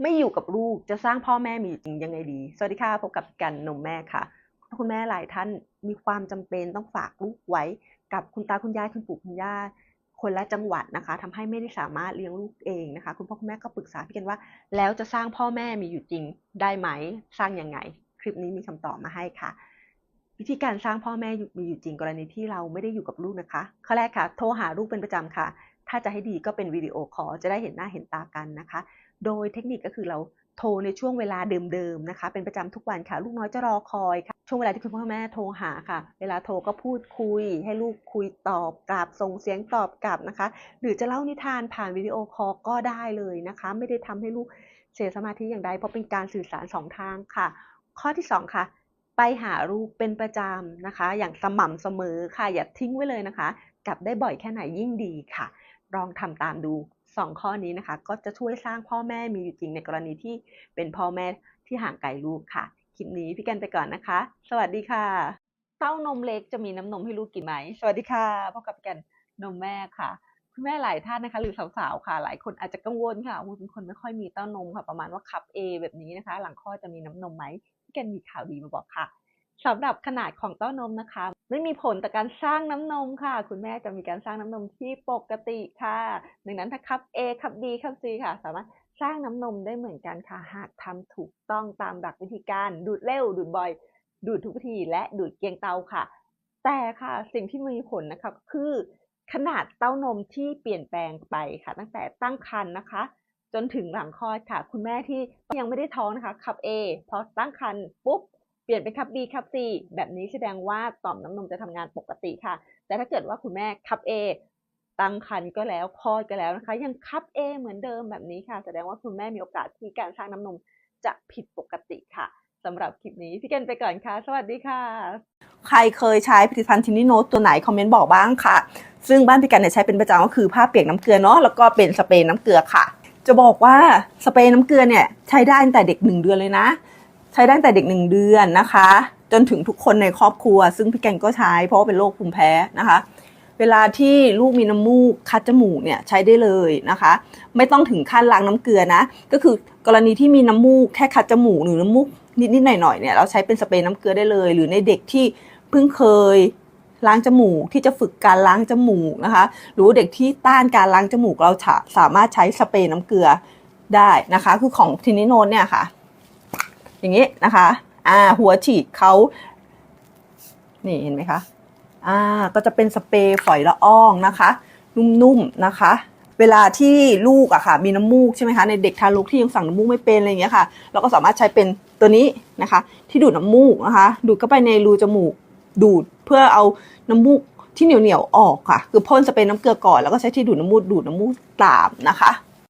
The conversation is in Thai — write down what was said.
ไม่อยู่กับลูกจะสร้างพ่อแม่มีอยู่จริงยังไงดี สวัสดีค่ะพบกับกันนมแม่ค่ะ คุณแม่หลายท่านมีความจำเป็นต้องฝากลูกไว้ กับคุณตาคุณยายคุณปู่คุณย่าคนละจังหวัดนะคะทำให้ไม่ได้สามารถเลี้ยงลูกเองนะคะ คุณพ่อคุณแม่ก็ปรึกษาพี่กันว่า แล้วจะสร้างพ่อแม่มีอยู่จริงได้ไหมสร้างยังไง คลิปนี้มีคำตอบมาให้ค่ะ วิธีการสร้างพ่อแม่มีอยู่จริงกรณีที่เราไม่ได้อยู่กับลูกนะคะข้อแรกค่ะ โทรหาลูกเป็นประจำค่ะ ถ้าจะให้ดีก็เป็นวิดีโอคอลจะได้เห็นหน้าเห็นตากันนะคะ โดยเทคนิคก็คือเราโทรในช่วงเวลาเดิมๆนะคะ เป็นประจำทุกวันค่ะ ลูกน้อยจะรอคอยค่ะ ช่วงเวลาที่คุณพ่อแม่โทรหาค่ะ เวลาโทรก็พูดคุย ให้ลูกคุยตอบกลับส่งเสียงตอบกลับนะคะ หรือจะเล่านิทานผ่านวิดีโอคอลก็ได้เลยนะคะ ไม่ได้ทำให้ลูกเสียสมาธิอย่างใดเพราะเป็นการสื่อสารสองทางค่ะ ข้อที่สองค่ะ ไปหาลูกเป็นประจำนะคะ อย่างสม่ำเสมอค่ะอย่าทิ้งไว้เลยนะคะกลับได้บ่อยแค่ไหนยิ่งดีค่ะ ลองทำตามดู 2 ข้อนี้นะคะ ก็จะช่วยสร้างพ่อแม่มีอยู่จริงในกรณีที่เป็นพ่อแม่ที่ห่างไกลลูกค่ะ คลิปนี้พี่กันไปก่อนนะคะ สวัสดีค่ะ เต้านมเล็กจะมีน้ำนมให้ลูกกินไหม สวัสดีค่ะพบกับพี่กันนมแม่ค่ะคุณแม่หลายท่านนะคะ หรือสาวๆค่ะ หลายคนอาจจะกังวลค่ะว่าเป็นคนไม่ค่อยมีเต้านมค่ะ ประมาณว่าคับ A แบบนี้นะคะ หลังคลอดจะมีน้ำนมไหมพี่กันมีข่าวดีมาบอกค่ะ สำหรับขนาดของเต้านมนะคะ ไม่มีผลต่อการสร้างน้ำนมค่ะ คุณแม่จะมีการสร้างน้ำนมที่ปกติค่ะดังนั้นถ้าคับ A คับ B คับ C ค่ะ สามารถสร้างน้ำนมได้เหมือนกันค่ะ หากทำถูกต้องตามหลักวิธีการดูดเร็ว ดูดบ่อย ดูดทุกวิธีและดูดเกียงเตาค่ะ แต่ค่ะสิ่งที่มีผลนะคะคือขนาดเต้านมที่เปลี่ยนแปลงไปค่ะ ตั้งแต่ตั้งครรภ์นะคะ จนถึงหลังคลอดค่ะ คุณแม่ที่ยังไม่ได้ท้องนะคะคับ A พอตั้งครรภ์ปุ๊บ เปลี่ยนเป็นคับ B คับ C แบบนี้แสดงว่าต่อมน้ำนมจะทำงานปกติค่ะ แต่ถ้าเกิดว่าคุณแม่คับ A ตั้งครรภ์ก็แล้วคลอดก็แล้วนะคะ ยังคับ A เหมือนเดิมแบบนี้ค่ะ แสดงว่าคุณแม่มีโอกาสที่การสร้างน้ำนมจะผิดปกติค่ะสำหรับคลิปนี้พี่เกนไปก่อนค่ะ สวัสดีค่ะ ใครเคยใช้ผลิตภัณฑ์ทินิโนตตัวไหนคอมเมนต์บอกบ้างค่ะ ซึ่งบ้านพี่กันเนี่ยใช้เป็นประจำก็คือผ้าเปียกน้ำเกลือเนาะแล้วก็เป็นสเปรย์น้ำเกลือค่ะ จะบอกว่าสเปรย์น้ำเกลือเนี่ยใช้ได้ตั้งแต่เด็กหนึ่งเดือนเลยนะ ใช้ได้ตั้งแต่เด็กหนึ่งเดือนนะคะ จนถึงทุกคนในครอบครัว ซึ่งพี่แกนก็ใช้เพราะว่าเป็นโรคภูมิแพ้นะคะ เวลาที่ลูกมีน้ำมูกคัดจมูกเนี่ยใช้ได้เลยนะคะ ไม่ต้องถึงขั้นล้างน้ำเกลือนะ ก็คือกรณีที่มีน้ำมูกแค่คัดจมูกหรือน้ำมูกนิดๆหน่อยๆเนี่ยเราใช้เป็นสเปรย์น้ำเกลือได้เลย หรือในเด็กที่เพิ่งเคยล้างจมูกที่จะฝึกการล้างจมูกนะคะ หรือเด็กที่ต้านการล้างจมูกเราสามารถใช้สเปรย์น้ำเกลือได้นะคะ คือของทินิโนนเนี่ยค่ะ อย่างนี้นะคะอ่าหัวฉีดเขานี่เห็นไหมคะอ่าก็จะเป็นสเปรย์ฝอยละอองนะคะ นุ่มๆนะคะ เวลาที่ลูกอะค่ะ มีน้ำมูกใช่ไหมคะในเด็กทารกที่ยังสั่งน้ำมูกไม่เป็นอะไรอย่างเงี้ยค่ะ เราก็สามารถใช้เป็นตัวนี้นะคะ ที่ดูดน้ำมูกนะคะ ดูดเข้าไปในรูจมูกดูดเพื่อเอาน้ำมูกที่เหนียวๆออกค่ะ คือพ่นสเปรย์น้ำเกลือก่อนแล้วก็ใช้ที่ดูดน้ำมูกดูดน้ำมูกตามนะคะ